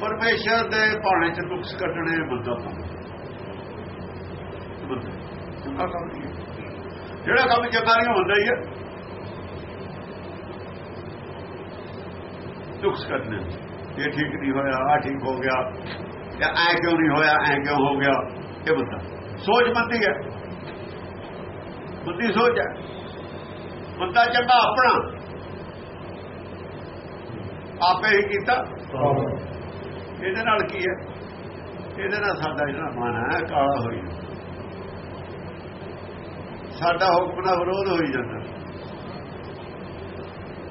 ਪਰਮੇਸ਼ਰ ਦੇ ਭਾਣੇ ਚ ਨੁਕਸ ਕੱਢਣੇ ਬੰਦਾ ਚੰਗਾ ਕੰਮ ਨਹੀਂ ਹੈ। ਜਿਹੜਾ ਕੰਮ ਚੰਗਾ ਨਹੀਂ ਹੁੰਦਾ ਹੀ ਹੈ। ਨੁਕਸ ਕੱਢਣੇ। ਇਹ ਠੀਕ ਨਹੀਂ ਹੋਇਆ ਆ ਠੀਕ ਹੋ ਗਿਆ ਜਾਂ ਐ ਕਿਉਂ ਨਹੀਂ ਹੋਇਆ ਐ ਕਿਉਂ ਹੋ ਗਿਆ ਇਹ ਬੰਦਾ। ਸੋਚ ਮੰਦੀ ਹੈ। ਬੁੱਧੀ ਸੋਚ ਹੈ। ਬੰਦਾ ਚੰਗਾ ਆਪਣਾ। ਆਪੇ ਹੀ ਕੀਤਾ। ਇਹਦੇ ਨਾਲ ਕੀ ਹੈ? ਇਹਦੇ ਨਾਲ ਸਾਡਾ ਜਿਹੜਾ ਮਨ ਹੈ ਕਾਲਾ ਹੋਈ ਸਾਡਾ ਹੁਕਮ ਦਾ ਵਿਰੋਧ ਹੋਈ ਜਾਂਦਾ।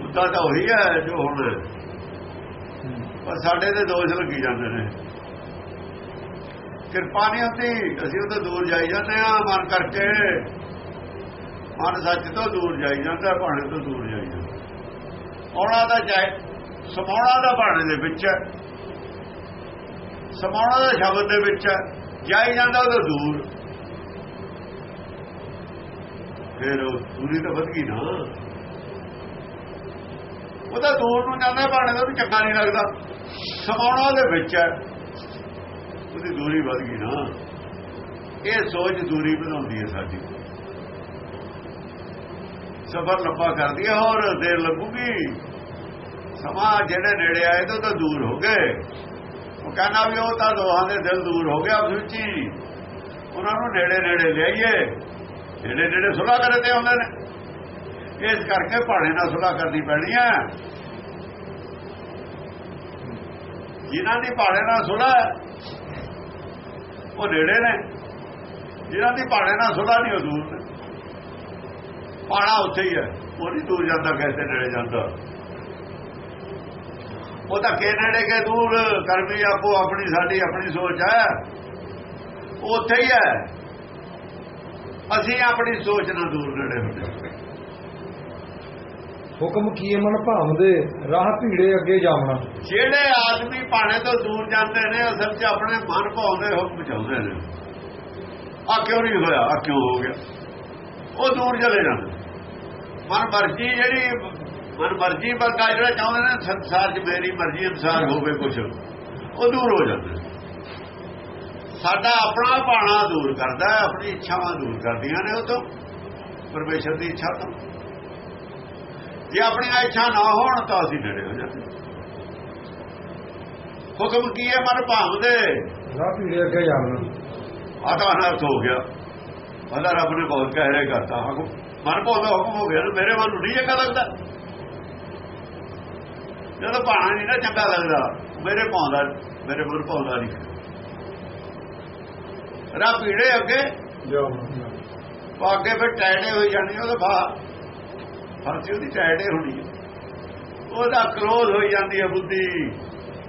ਉਦਾਂ ਤਾਂ ਉਹੀ ਹੈ ਜੋ ਹੁਣ। ਪਰ ਸਾਡੇ ਤੇ ਦੋਸ਼ ਲੱਗੀ ਜਾਂਦੇ ਨੇ। ਕਿਰਪਾ ਨਹੀਂ ਹੁੰਦੀ, ਅਸੀਂ ਉਹ ਤੋਂ ਦੂਰ ਜਾਈ ਜਾਂਦੇ ਆ ਮਨ ਕਰਕੇ। ਮਨ ਸੱਚ ਤੋਂ ਦੂਰ ਜਾਈ ਜਾਂਦਾ, ਭਾਣੇ ਤੋਂ ਦੂਰ ਜਾਈ ਜਾਂਦਾ। ਆਉਣਾ ਦਾ ਚਾਹੇ, ਸਮਾਉਣਾ ਦਾ ਭਾਣੇ ਦੇ ਵਿੱਚ ਹੈ। ਸਮਾਉਣਾ ਦਾ ਸ਼ਬਦ ਦੇ ਵਿੱਚ ਹੈ ਜਾਈ ਜਾਂਦਾ ਉਹ ਦੂਰ। ਫਿਰ ਉਹ ਦੂਰੀ ਤਾਂ ਵਧ ਗਈ ਨਾ। ਉਹਦਾ ਦੂਰ ਨੂੰ ਜਾਂਦਾ ਭਾਣੇ ਦਾ ਵੀ ਚੰਗਾ ਨਹੀਂ ਲੱਗਦਾ। ਸਮਾਉਣਾ ਦੇ ਵਿੱਚ ਹੈ, ਉਹਦੀ ਦੂਰੀ ਵੱਧ ਗਈ ਨਾ। ਇਹ ਸੋਚ ਦੂਰੀ ਬਣਾਉਂਦੀ ਹੈ ਸਾਡੀ। ਸਫਰ ਲੰਬਾ ਕਰਦੀ ਹੈ, ਹੋਰ ਦੇਰ ਲੱਗੂਗੀ। ਸਮਾਂ ਜਿਹੜੇ ਨੇੜੇ ਆਏ ਤੋਂ ਤਾਂ ਦੂਰ ਹੋ ਗਏ। ਉਹ ਕਹਿੰਦਾ ਵੀ ਉਹ ਤਾਂ ਦੋਹਾਂ ਦੇ ਦਿਲ ਦੂਰ ਹੋ ਗਿਆ ਉਸ ਵਿੱਚ ਹੀ ਉਹਨਾਂ ਨੂੰ ਨੇੜੇ ਨੇੜੇ ਲਿਆਈਏ। ਨੇੜੇ ਨੇੜੇ ਸੁਲਾ ਕਰੇ ਤੇ ਆਉਂਦੇ ਨੇ। ਇਸ ਕਰਕੇ ਭਾਣੇ ਨਾਲ ਸੁਲਾ ਕਰਨੀ ਪੈਣੀ ਹੈ ਜਿਨ੍ਹਾਂ ਦੀ ਭਾਣੇ ਨਾਲ ਸੁਲਾ, ਉਹ ਨੇੜੇ ਨੇ। ਜਿਨ੍ਹਾਂ ਦੀ ਭਾਣੇ ਨਾਲ ਸੁਲਾ ਨਹੀਂ, ਉਹ ਦੂਰ ਨੇ। ਪਾਣਾ ਉੱਥੇ ਹੀ ਹੈ। ਉਹ ਨਹੀਂ ਦੂਰ ਜਾਂਦਾ, ਕਿਸੇ ਨੇੜੇ ਜਾਂਦਾ। ਉਹ ਤਾਂ ਕੇ ਨੇੜੇ ਕੇ ਦੂਰ ਕਰਮੀ ਆਪੋ ਆਪਣੀ ਸਾਡੀ ਆਪਣੀ ਸੋਚ ਹੈ। ਉੱਥੇ ਹੀ ਹੈ। ਅਸੀਂ ਆਪਣੀ ਸੋਚ ਨਾਲ ਦੂਰ ਨੇੜੇ ਹੁੰਦੇ ਹੁਕਮ ਕੀਏ ਮਨ ਭਾਵਦੇ ਰਾਹ ਭੀੜੇ ਅੱਗੇ ਜਾਵਣਾ। ਜਿਹੜੇ ਆਦਮੀ ਪਾਣੇ ਤੋਂ ਦੂਰ ਜਾਂਦੇ ਨੇ ਅਸਲ 'ਚ ਆਪਣੇ ਮਨ ਭਾਉਂਦੇ ਹੁਕਮ ਚਾਹੁੰਦੇ ਨੇ। ਆ ਕਿਉਂ ਨਹੀਂ ਹੋਇਆ? ਆ ਕਿਉਂ ਹੋ ਗਿਆ? ਉਹ ਦੂਰ ਚਲੇ ਜਾਂਦੇ। ਮਨ ਮਰਜ਼ੀ ਜਿਹੜੀ ਮਨ ਮਰਜ਼ੀ ਬੰਦਾ ਜਿਹੜਾ ਚਾਹੁੰਦੇ ਨੇ ਸੰਸਾਰ 'ਚ ਮੇਰੀ ਮਰਜ਼ੀ ਅਨੁਸਾਰ ਹੋਵੇ ਕੁਝ ਉਹ ਦੂਰ ਹੋ ਜਾਂਦੇ ਸਾਡਾ ਆਪਣਾ ਪਾਣਾ ਦੂਰ ਕਰਦਾ ਹੈ, ਆਪਣੀ ਇੱਛਾਵਾਂ ਦੂਰ ਕਰਦੀਆਂ ਨੇ ਉਹ ਤੋਂ ਪਰਮੇਸ਼ਰ ਦੀ ਇੱਛਾ ਤੋਂ। ਜੇ ਆਪਣੀਆਂ ਇੱਛਾ ਨਾ ਹੋਣ ਤਾਂ ਅਸੀਂ ਨੇੜੇ ਹੋ ਜਾਂਦੇ। ਹੁਕਮ ਕੀ ਹੈ ਮਨ ਭਾਵਦੇ ਰਾਹ ਭੀੜੇ ਅੱਗੇ ਜਾਵਣਾ ਆਦਾ ਅਨਰਥ ਹੋ ਗਿਆ। ਉਹਦਾ ਰੱਬ ਨੇ ਬਹੁਤ ਕਹਿਰੇ ਕਰਤਾ। ਹੁਕਮ ਮਨ ਭਾਉਂਦਾ ਹੁਕਮ ਹੋ ਗਿਆ ਮੇਰੇ ਮਨ ਨੂੰ ਨਹੀਂ ਚੰਗਾ ਲੱਗਦਾ ਜਦੋਂ ਭਾਣਾ ਨਹੀਂ ਨਾ ਚੰਗਾ ਲੱਗਦਾ ਮੇਰੇ ਭਾਉਂਦਾ ਮੇਰੇ ਮਨ ਭਾਉਂਦਾ ਨਹੀਂ ਰਾਹ ਪੀੜੇ ਅੱਗੇ। ਉਹ ਅੱਗੇ ਫਿਰ ਟੈਡੇ ਹੋਈ ਜਾਣੀ ਉਹਦਾ ਬਾ ਫਾਂਸੀ ਉਹਦੀ ਟੈਡੇ ਹੋਣੀ ਹੈ। ਉਹਦਾ ਕਲੋਜ਼ ਹੋਈ ਜਾਂਦੀ ਹੈ ਬੁੱਧੀ।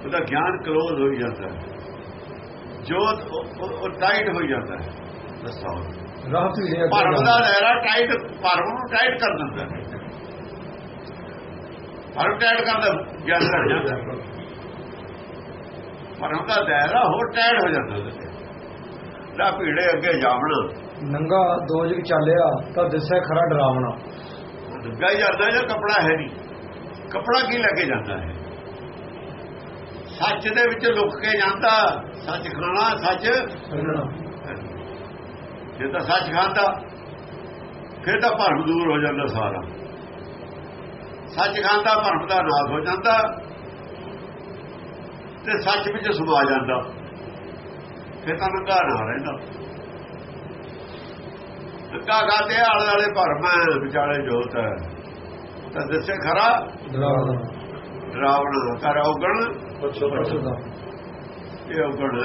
ਉਹਦਾ ਗਿਆਨ ਕਲੋਜ਼ ਹੋਈ ਜਾਂਦਾ ਹੈ। ਜੋਤ ਉਹ- ਟਾਈਟ ਹੋਈ ਜਾਂਦਾ ਹੈ। ਦੱਸੋ। ਰਾਹ ਅੱਗੇ ਭਰਮ ਦਾ ਦਾਇਰਾ ਟਾਈਟ ਭਰਮ ਨੂੰ ਟਾਈਟ ਕਰ ਦਿੰਦਾ ਹੈ। ਭਰਮ ਟਾਈਟ ਕਰਦਾ ਗਿਆਨ ਘਟ ਜਾਂਦਾ। ਭਰਮ ਦਾ ਦਾਇਰਾ ਹੋਰ ਟਾਈਟ ਹੋ ਜਾਂਦਾ ਰਾ ਭੀੜੇ ਅੱਗੇ ਜਾਵਣਾ। ਨੰਗਾ ਦੋਜਕ ਚਾਲਿਆ ਤਾਂ ਦਿਸੈ ਖਰਾ ਡਰਾਵਣਾ। ਹੀ ਜਾਂਦਾ ਜਾਂ ਕਪੜਾ ਹੈ ਨਹੀਂ। ਕਪੜਾ ਕੀ ਲੈ ਕੇ ਜਾਂਦਾ ਹੈ? ਸੱਚ ਦੇ ਵਿੱਚ ਲੁਕ ਕੇ ਜਾਂਦਾ ਸੱਚ ਖਾਣਾ ਸੱਚ ਜੇ ਤਾਂ ਸੱਚ ਖਾਂਦਾ ਫਿਰ ਤਾਂ ਭਰਮ ਦੂਰ ਹੋ ਜਾਂਦਾ ਸਾਰਾ। ਸੱਚ ਖਾਂਦਾ ਭਰਮ ਦਾ ਨਾਸ਼ ਹੋ ਜਾਂਦਾ ਤੇ ਸੱਚ ਵਿੱਚ ਸਮਾ ਜਾਂਦਾ। ਫਿਰ ਤਾਂ ਨੰਗਾ ਨਾ ਰਹਿੰਦਾ। ਨੰਗਾ ਖਾਤੇ ਆਲੇ ਵਾਲੇ ਭਰਮ ਹੈ ਵਿਚਾਲੇ ਜੋਤ ਹੈ। ਤਾਂ ਦੱਸੇ ਖਰਾ? ਡਰਾਵਣਾ। ਕਰ ਔਗਣ? ਇਹ ਔਗਣ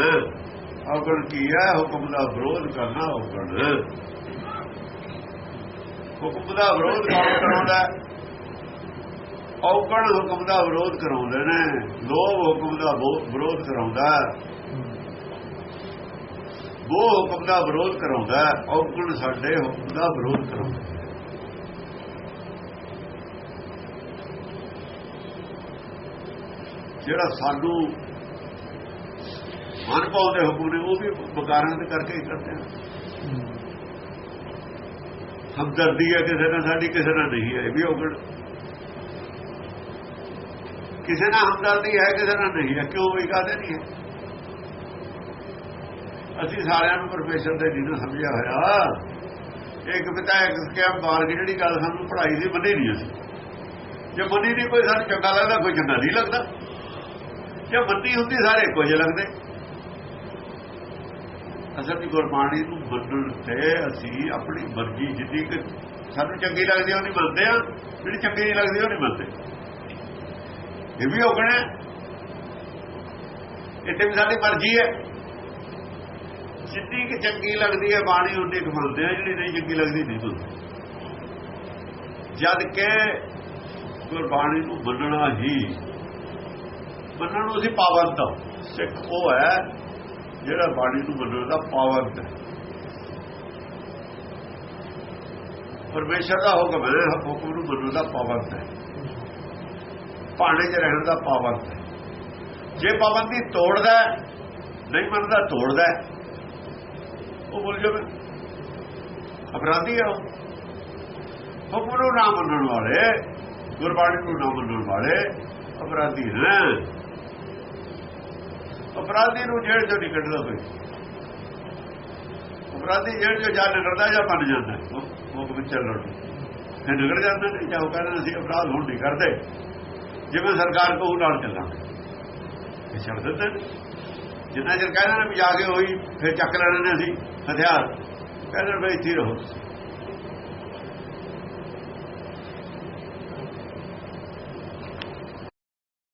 ਔਗਣ ਕੀ ਹੈ? ਹੁਕਮ ਦਾ ਵਿਰੋਧ ਕਰਨਾ ਔਗਣ। ਹੁਕਮ ਦਾ ਵਿਰੋਧ ਕਰਾਉਂਦਾ ਹੈ? ਔਗਣ ਹੁਕਮ ਦਾ ਵਿਰੋਧ ਕਰਾਉਂਦੇ ਨੇ ਲੋਭ ਹੁਕਮ ਦਾ ਵਿਰੋ- ਵਿਰੋਧ ਕਰਾਉਂਦਾ। ਉਹ ਹੁਕਮ ਦਾ ਵਿਰੋਧ ਕਰਾਉਂਦਾ ਔਗਣ ਸਾਡੇ ਹੁਕਮ ਦਾ ਵਿਰੋਧ ਕਰਾਉਂਦਾ। ਜਿਹੜਾ ਸਾਨੂੰ ਮਨ ਪਾਉਂਦੇ ਹੁਕਮ ਨੇ ਉਹ ਵੀ ਬਕਾਰਾਂ ਦੇ ਕਰਕੇ ਹੀ ਕਰਦੇ ਨੇ ਹਮਦਰਦੀ ਹੈ ਕਿਸੇ ਨਾਲ ਸਾਡੀ ਕਿਸੇ ਨਾਲ ਨਹੀਂ ਹੈ ਇਹ ਵੀ ਔਗਣ ਕਿਸੇ ਨਾਲ ਹਮਦਰਦੀ ਹੈ, ਕਿਸੇ ਨਾਲ ਨਹੀਂ ਹੈ, ਕਿਉਂ ਵੀ ਕਾਹਦੇ ਨਹੀਂ ਹੈ? ਅਸੀਂ ਸਾਰਿਆਂ ਨੂੰ ਪਰਮੇਸ਼ਰ ਦੇ ਜੀ ਨੂੰ ਸਮਝਿਆ ਹੋਇਆ। ਇੱਕ ਪਿਤਾ, ਇੱਕ ਸਿੱਖਿਆ ਮਾਰਗ ਜਿਹੜੀ ਗੱਲ ਸਾਨੂੰ ਪੜ੍ਹਾਈ ਦੀ ਮੰਨੀ ਨਹੀਂ ਅਸੀਂ। ਜੇ ਮੰਨੀ ਨਹੀਂ, ਕੋਈ ਸਾਨੂੰ ਚੰਗਾ ਲੱਗਦਾ, ਕੋਈ ਚੰਗਾ ਨਹੀਂ ਲੱਗਦਾ। ਜੇ ਮੰਨੀ ਹੁੰਦੀ, ਸਾਰੇ ਇੱਕੋ ਜਿਹੇ ਲੱਗਦੇ। ਅਸਲ ਦੀ ਗੁਰਬਾਣੀ ਨੂੰ ਮੰਨਣ ਤੇ ਅਸੀਂ ਆਪਣੀ ਮਰਜ਼ੀ ਜਿੱਦੀ ਕਿ ਸਾਨੂੰ ਚੰਗੀ ਲੱਗਦੀ ਉਹ ਨਹੀਂ ਮੰਨਦੇ ਆ। ਜਿਹੜੀ ਚੰਗੀ ਨਹੀਂ ਲੱਗਦੀ ਉਹ ਨਹੀਂ ਮੰਨਦੇ। ਇਹ ਵੀ ਹੋਣਾ ਇੱਥੇ ਵੀ ਸਾਡੀ ਮਰਜ਼ੀ ਹੈ। ਜਿੱਦੀ ਕਿ ਚੰਗੀ ਲੱਗਦੀ ਹੈ, ਬਾਣੀ ਉਹਨੇ ਕੁ ਮੰਨਦੇ ਆ, ਜਿਹੜੀ ਨਹੀਂ ਚੰਗੀ ਲੱਗਦੀ ਨਹੀਂ ਮੰਨਦੇ। ਜਦ ਕਿ ਗੁਰਬਾਣੀ ਨੂੰ ਮੰਨਣਾ ਹੀ, ਮੰਨਣ ਨੂੰ ਅਸੀਂ ਪਾਵੰਤ ਸਿੱਖ ਉਹ ਹੈ, ਜਿਹੜਾ ਬਾਣੀ ਨੂੰ ਮੰਨਣ ਦਾ ਪਾਵੰਤ ਹੈ। ਪਰਮੇਸ਼ਰ ਦਾ ਹੁਕਮ ਹੈ, ਹੁਕਮ ਨੂੰ ਮੰਨਣ ਦਾ ਪਾਵੰਤ ਹੈ। ਭਾਣੇ 'ਚ ਰਹਿਣ ਦਾ ਪਾਬੰਦ ਹੈ। ਜੇ ਪਾਬੰਦੀ ਤੋੜਦਾ ਨਹੀਂ ਮੰਨਦਾ, ਤੋੜਦਾ ਉਹ ਬੋਲ ਜਾਵੇ ਅਪਰਾਧੀ ਹੈ ਹੁਕਮ ਨੂੰ ਨਾ ਮੰਨਣ ਵਾਲੇ, ਗੁਰਬਾਣੀ ਨੂੰ ਨਾ ਮੰਨਣ ਵਾਲੇ ਅਪਰਾਧੀ ਹੈ। ਅਪਰਾਧੀ ਨੂੰ ਜੇਲ੍ਹ ਚੋਂ ਨਹੀਂ ਕੱਢਦਾ ਕੋਈ। ਅਪਰਾਧੀ ਜੇਲ੍ਹ ਚੋਂ ਜਾ ਨਿਕਲਦਾ ਜਾਂ ਮੰਨ ਜਾਂਦਾ ਉਹ ਵਿੱਚ ਚੱਲਣ ਫਿਰ ਨਿਕਲ ਜਾਂਦਾ ਨਹੀਂ ਉਹ ਕਹਿੰਦੇ ਅਸੀਂ ਅਪਰਾਧ ਹੁਣ ਨਹੀਂ ਕਰਦੇ। ਜਿਵੇਂ ਸਰਕਾਰ ਕਹੂ ਨਾਲ ਚੱਲਾਂਗੇ। ਇਹ ਛੱਡ ਦਿੰਦੇ ਜਿੰਨਾ ਚਿਰ ਕਹਿੰਦੇ ਨੇ ਵੀ ਜਾ ਕੇ ਹੋਈ ਫਿਰ ਚੱਕ ਲੈਣੇ ਨੇ ਅਸੀਂ, ਹਥਿਆਰ। ਕਹਿੰਦੇ ਵੀ ਇੱਥੇ ਰਹੋ